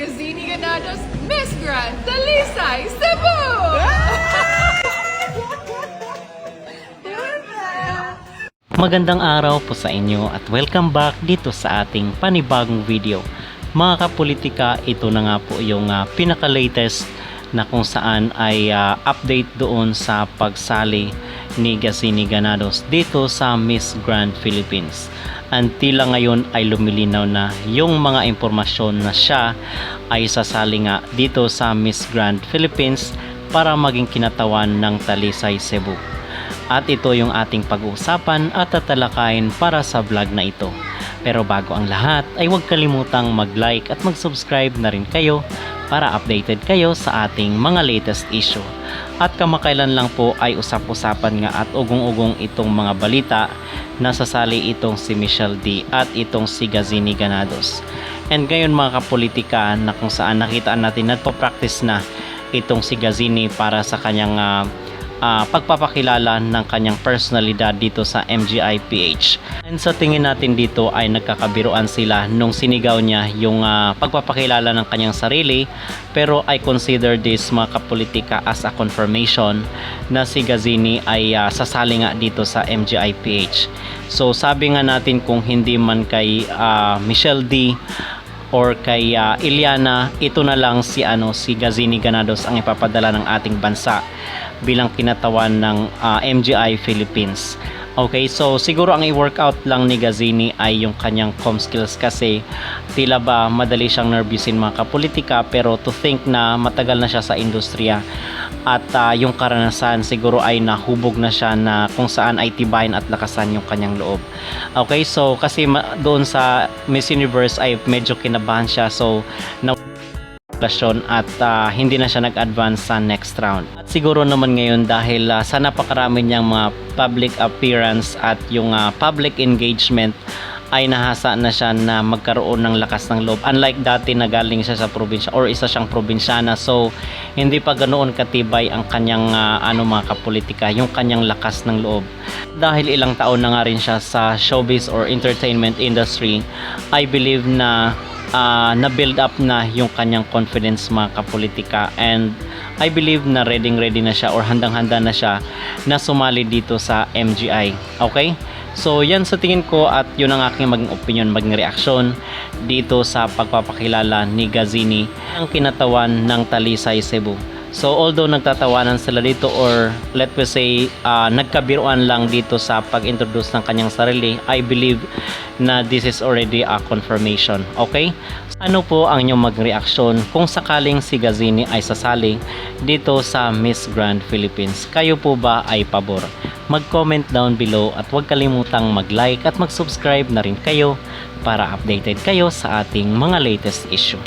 Gazini Ganados Miss Grand Talisay, Cebu! Magandang araw po sa inyo at welcome back dito sa ating panibagong video. Mga kapolitika, ito na nga po yung ah, pinaka-latest na kung saan ay ah, update doon sa pagsali ni Gazini Ganados dito sa Miss Grand Philippines. Antila ngayon ay lumilinaw na yung mga impormasyon na siya ay sasali nga dito sa Miss Grand Philippines para maging kinatawan ng Talisay Cebu. At ito yung ating pag-uusapan at tatalakayin para sa vlog na ito. Pero bago ang lahat ay huwag kalimutang mag-like at mag-subscribe na rin kayo para updated kayo sa ating mga latest issue. At kamakailan lang po ay usap-usapan nga at ugong-ugong itong mga balita na sasali itong si Michelle D at itong si Gazini Ganados. And ngayon mga kapolitika na kung saan nakita natin nagpa-practice na itong si Gazini para sa kanyang ah, ah, pagpapakilala ng kanyang personalidad dito sa MGI PH. And sa tingin natin dito ay nagkakabiruan sila nung sinigaw niya yung ah, pagpapakilala ng kanyang sarili pero I consider this mga kapolitika as a confirmation na si Gazini ay ah, sasali nga dito sa MGI PH. So sabi nga natin kung hindi man kay ah, Michelle D or kay ah, Iliana, ito na lang si ano si Gazini Ganados ang ipapadala ng ating bansa bilang kinatawan ng ah, MGI Philippines. Okay, so siguro ang i-workout lang ni Gazini ay yung kanyang com skills kasi tila ba madali siyang nervyusin mga kapolitika pero to think na matagal na siya sa industriya at ah, yung karanasan siguro ay nahubog na siya na kung saan ay tibayin at lakasan yung kanyang loob. Okay, so kasi doon sa Miss Universe ay medyo kinabahan siya so na relasyon at ah, hindi na siya nag-advance sa next round. At siguro naman ngayon dahil ah, sa napakarami niyang mga public appearance at yung ah, public engagement ay nahasa na siya na magkaroon ng lakas ng loob. Unlike dati na galing siya sa probinsya or isa siyang probinsyana. So, hindi pa ganoon katibay ang kanyang ah, ano mga kapolitika, yung kanyang lakas ng loob. Dahil ilang taon na nga rin siya sa showbiz or entertainment industry, I believe na ah, na-build up na yung kanyang confidence mga kapolitika and I believe na ready ready na siya or handang-handa na siya na sumali dito sa MGI. Okay? So yan sa tingin ko at yun ang aking maging opinion, maging reaksyon dito sa pagpapakilala ni Gazini ang kinatawan ng Talisay Cebu. So although nagtatawanan sila dito or let me say ah, nagkabiruan lang dito sa pag-introduce ng kanyang sarili, I believe na this is already a confirmation. Okay? Ano po ang inyong magreaksyon kung sakaling si Gazini ay sasali dito sa Miss Grand Philippines? Kayo po ba ay pabor? Mag-comment down below at huwag kalimutang mag-like at mag-subscribe na rin kayo para updated kayo sa ating mga latest issue.